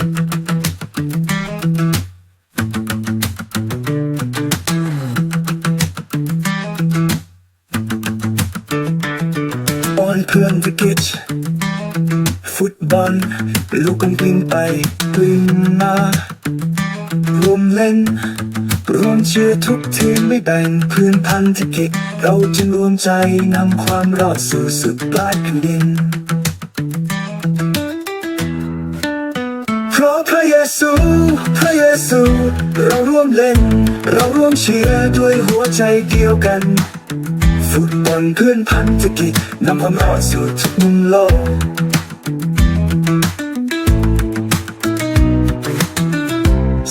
ออนเพื่อนวิกฤตฟุตบอลลูกกันกลิ้งไปกลิ้งมารวมเล่นรวมเชียร์ทุกทีมไม่แบ่งพื้นพันธกิจเราจะรวมใจนำความรอดสู่สุดปลายแผ่นดิน เพราะพระเยซู พระเยซู เราร่วมเล่น เราร่วมเชียร์ด้วยหัวใจเดียวกัน ฟุตบอลเพื่อนพันธกิจนำความรอดสู่ทุกมุมโลก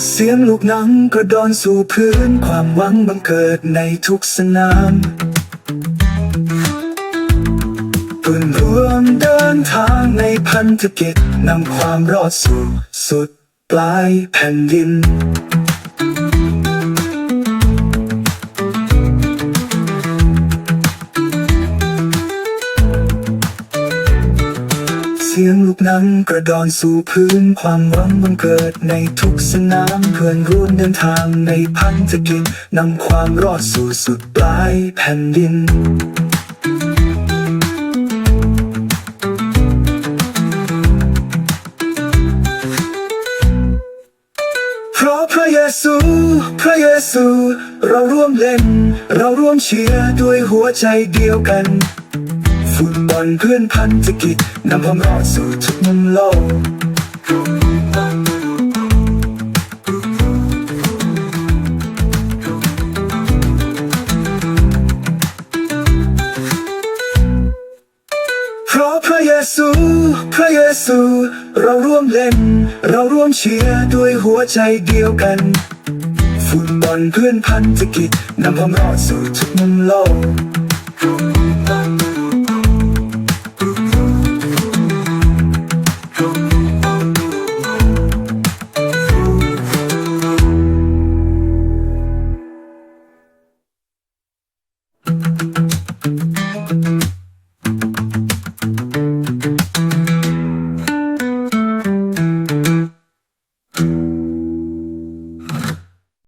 เสียงลูกหนังกระดอนสู่พื้นความหวังบังเกิดในทุกสนาม เดินทางในพันธกิจนำความรอดสู่สุดปลายแผ่นดินเสียงลูกนังกระดอนสู่พื้นความหวังบังเกิดในทุกสนามเพื่อนร่วมเดินทางในพันธกิจนำความรอดสู่สุดปลายแผ่นดิน เพราะพระเยซู พระเยซู เราร่วมเล่น เราร่วมเชียร์ด้วยหัวใจเดียวกัน ฟุตบอลเพื่อนพันธกิจนำความรอดสู่ทุกมุมโลก เพราะพระเยซู พระเยซู เราร่วมเล่น เราร่วมเชียร์ด้วยหัวใจเดียวกัน ฟุตบอลเพื่อนพันธกิจนำความรอดสู่ทุกมุมโลก